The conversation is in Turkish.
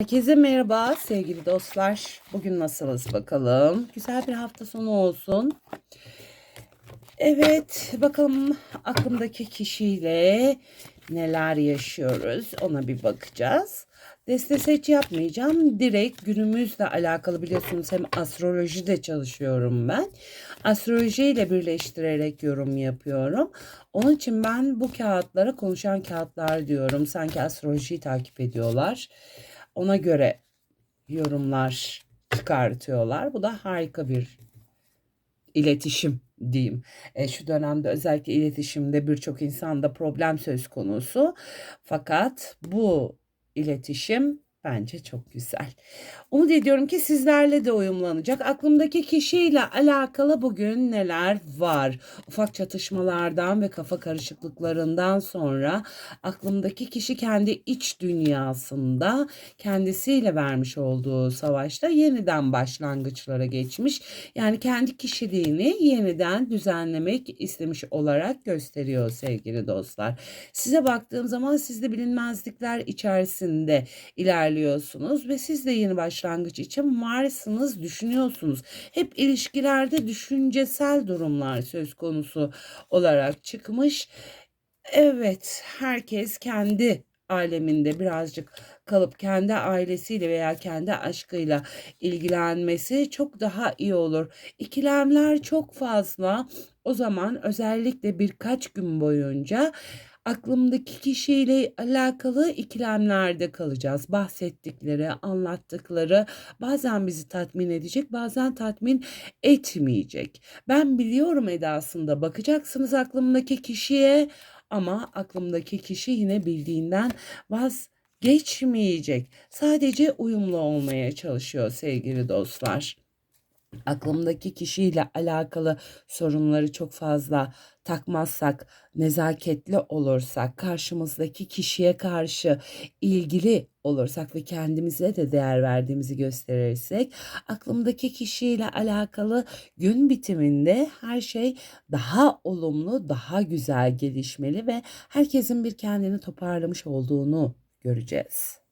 Herkese merhaba sevgili dostlar. Bugün nasılız bakalım. Güzel bir hafta sonu olsun. Evet bakalım aklımdaki kişiyle neler yaşıyoruz ona bir bakacağız. Deste seç yapmayacağım. Direkt günümüzle alakalı biliyorsunuz hem astroloji de çalışıyorum ben. Astroloji ile birleştirerek yorum yapıyorum. Onun için ben bu kağıtlara konuşan kağıtlar diyorum. Sanki astrolojiyi takip ediyorlar. Ona göre yorumlar çıkartıyorlar. Bu da harika bir iletişim diyeyim. E, şu dönemde özellikle iletişimde birçok insanda problem söz konusu. Fakat bu iletişim bence çok güzel. Umut ediyorum ki sizlerle de uyumlanacak. Aklımdaki kişiyle alakalı bugün neler var? Ufak çatışmalardan ve kafa karışıklıklarından sonra aklımdaki kişi kendi iç dünyasında kendisiyle vermiş olduğu savaşta yeniden başlangıçlara geçmiş. Yani kendi kişiliğini yeniden düzenlemek istemiş olarak gösteriyor sevgili dostlar. Size baktığım zaman siz de bilinmezlikler içerisinde ilerliyorsunuz ve siz de yeni başlangıç için varsınız, düşünüyorsunuz. Hep ilişkilerde düşüncesel durumlar söz konusu olarak çıkmış. Evet, herkes kendi aleminde birazcık kalıp kendi ailesiyle veya kendi aşkıyla ilgilenmesi çok daha iyi olur. İkilemler çok fazla. O zaman özellikle birkaç gün boyunca aklımdaki kişiyle alakalı ikilemlerde kalacağız. Bahsettikleri, anlattıkları bazen bizi tatmin edecek, bazen tatmin etmeyecek. Ben biliyorum edasında bakacaksınız aklımdaki kişiye ama aklımdaki kişi yine bildiğinden vazgeçmeyecek. Sadece uyumlu olmaya çalışıyor sevgili dostlar aklımdaki kişiyle alakalı sorunları çok fazla takmazsak, nezaketli olursak, karşımızdaki kişiye karşı ilgili olursak ve kendimize de değer verdiğimizi gösterirsek, aklımdaki kişiyle alakalı gün bitiminde her şey daha olumlu, daha güzel gelişmeli ve herkesin bir kendini toparlamış olduğunu göreceğiz.